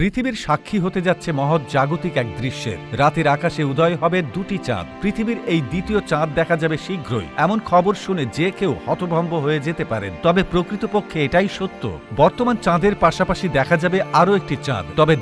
পৃথিবীর সাক্ষী হতে যাচ্ছে মহৎ জাগতিক এক দৃশ্যের। রাতের আকাশে উদয় হবে দুটি চাঁদ। পৃথিবীর এই দ্বিতীয় চাঁদ দেখা যাবে শীঘ্রই। এমন খবর শুনে যে কেউ হতভম্ব হয়ে যেতে পারেন। তবে প্রকৃতপক্ষে এটাই সত্য। বর্তমান চাঁদের পাশাপাশি দেখা যাবে আরও একটি চাঁদ। তবে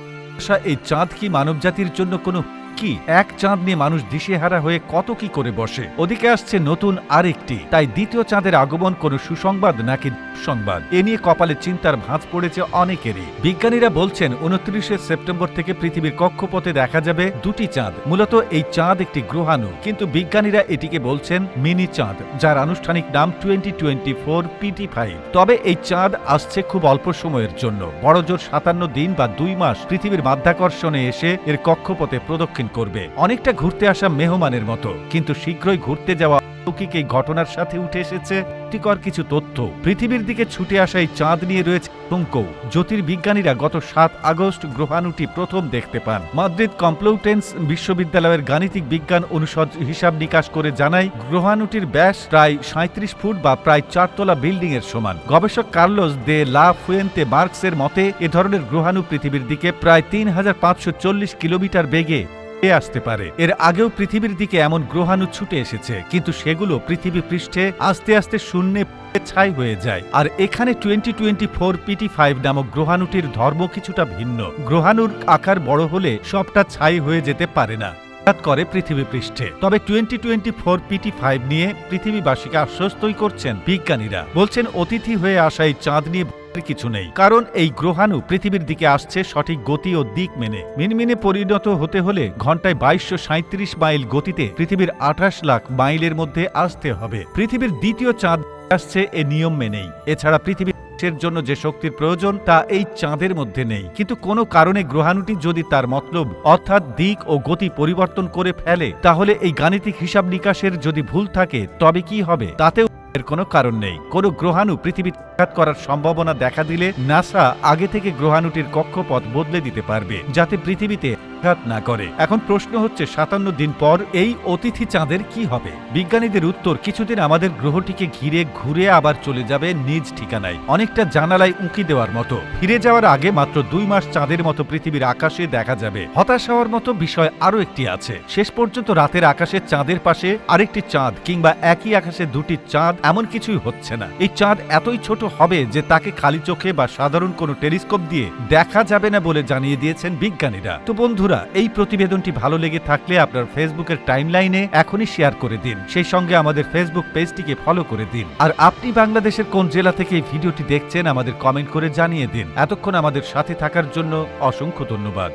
এই চাঁদ কি মানবজাতির জন্য কোনো কি? এক চাঁদ নিয়ে মানুষ দিশেহারা হয়ে কত কি করে বসে? ওদিকে আসছে নতুন আরেকটি। তাই দ্বিতীয় চাঁদের আগমন কোনো সুসংবাদ নাকি সংবাদ? এ নিয়ে কপালে চিন্তার ভাঁজ পড়েছে অনেকেরই। বিজ্ঞানীরা বলছেন, উনত্রিশে সেপ্টেম্বর থেকে পৃথিবীর কক্ষপথে দেখা যাবে দুটি চাঁদ। মূলত এই চাঁদ একটি গ্রহাণু। কিন্তু বিজ্ঞানীরা এটিকে বলছেন মিনি চাঁদ, যার আনুষ্ঠানিক নাম twenty twenty four PT five. তবে এই চাঁদ আসছে খুব অল্প সময়ের জন্য। বড়জোর সাতান্ন দিন বা দুই মাস পৃথিবীর মাধ্যাকর্ষণে এসে এর কক্ষপথে প্রদক্ষিণ করবে। অনেকটা ঘুরতে আসা মেহমানের মতো, কিন্তু শীঘ্রই ঘুরতে যাওয়া অলৌকিক এই ঘটনার সাথে উঠে এসেছে ক্ষতিকর কিছু তথ্য। পৃথিবীর দিকে ছুটে আসা এই চাঁদ নিয়ে রয়েছে আতঙ্ক। জ্যোতির্বিজ্ঞানীরা গত সাত আগস্ট গ্রহাণুটি প্রথম দেখতে পান। মাদ্রিদ কমপ্লুটেন্স বিশ্ববিদ্যালয়ের গাণিতিক বিজ্ঞান অনুষদ হিসাব নিকাশ করে জানায়, গ্রহাণুটির ব্যাস প্রায় সাঁত্রিশ ফুট বা প্রায় চারতলা বিল্ডিং এর সমান। গবেষক কার্লোস দে লা ফুয়েন্তে মার্কসের মতে, এ ধরনের গ্রহাণু পৃথিবীর দিকে প্রায় তিন হাজার পাঁচশো চল্লিশ কিলোমিটার বেগে এ আসতে পারে। এর আগেও পৃথিবীর দিকে এমন গ্রহাণু ছুটে এসেছে, কিন্তু সেগুলো পৃথিবী পৃষ্ঠে আস্তে আস্তে শূন্যে ছাই হয়ে যায়। আর এখানে twenty twenty four PT five নামক গ্রহাণুটির ধর্ম কিছুটা ভিন্ন। গ্রহাণুর আকার বড় হলে সবটা ছাই হয়ে যেতে পারে না। হঠাৎ করে পৃথিবী পৃষ্ঠে। তবে twenty twenty four PT five নিয়ে পৃথিবীবাসীকে আশ্বস্তই করছেন বিজ্ঞানীরা। বলছেন, অতিথি হয়ে আসা এই চাঁদ নিয়ে কিছু নেই। কারণ এই গ্রহাণু পৃথিবীর দিকে আসছে সঠিক গতি ও দিক মেনে। মিনমিনে পরিণত হতে হলে ঘন্টায় বাইশশো সাঁত্রিশ মাইল গতিতে পৃথিবীর আঠাশ লাখ মাইলের মধ্যে আসতে হবে। পৃথিবীর দ্বিতীয় চাঁদ আসছে এ নিয়ম মেনেই। এছাড়া পৃথিবীর এর জন্য যে শক্তির প্রয়োজন, তা এই চাঁদের মধ্যে নেই। কিন্তু কোনো কারণে গ্রহাণুটি যদি তার মতলব, অর্থাৎ দিক ও গতি পরিবর্তন করে ফেলে, তাহলে এই গাণিতিক হিসাব নিকাশের যদি ভুল থাকে, তবে কি হবে? তাতেও এর কোনো কারণ নেই। কোনো গ্রহাণু পৃথিবী আঘাত করার সম্ভাবনা দেখা দিলে, নাসা আগে থেকে গ্রহাণুটির কক্ষপথ বদলে দিতে পারবে, যাতে পৃথিবীতে আঘাত না করে। এখন প্রশ্ন হচ্ছে, সাতান্ন দিন পর এই অতিথি চাঁদের কি হবে? বিজ্ঞানীদের উত্তর, কিছুদিন আমাদের গ্রহটিকে ঘিরে ঘুরে আবার চলে যাবে নিজ ঠিকানায়। অনেকটা জানালায় উঁকি দেওয়ার মতো। ফিরে যাওয়ার আগে মাত্র দুই মাস চাঁদের মতো পৃথিবীর আকাশে দেখা যাবে। হতাশ হওয়ার মতো বিষয় আরও একটি আছে। শেষ পর্যন্ত রাতের আকাশে চাঁদের পাশে আরেকটি চাঁদ কিংবা একই আকাশে দুটি চাঁদ এমন কিছুই হচ্ছে না। এই চাঁদ এতই ছোট হবে যে তাকে খালি চোখে বা সাধারণ কোনো টেলিস্কোপ দিয়ে দেখা যাবে না বলে জানিয়ে দিয়েছেন বিজ্ঞানীরা। তো বন্ধুরা, এই প্রতিবেদনটি ভালো লেগে থাকলে আপনার ফেসবুকের টাইমলাইনে এখনই শেয়ার করে দিন। সেই সঙ্গে আমাদের ফেসবুক পেজটিকে ফলো করে দিন। আর আপনি বাংলাদেশের কোন জেলা থেকে এই ভিডিওটি দেখছেন, আমাদের কমেন্ট করে জানিয়ে দিন। এতক্ষণ আমাদের সাথে থাকার জন্য অসংখ্য ধন্যবাদ।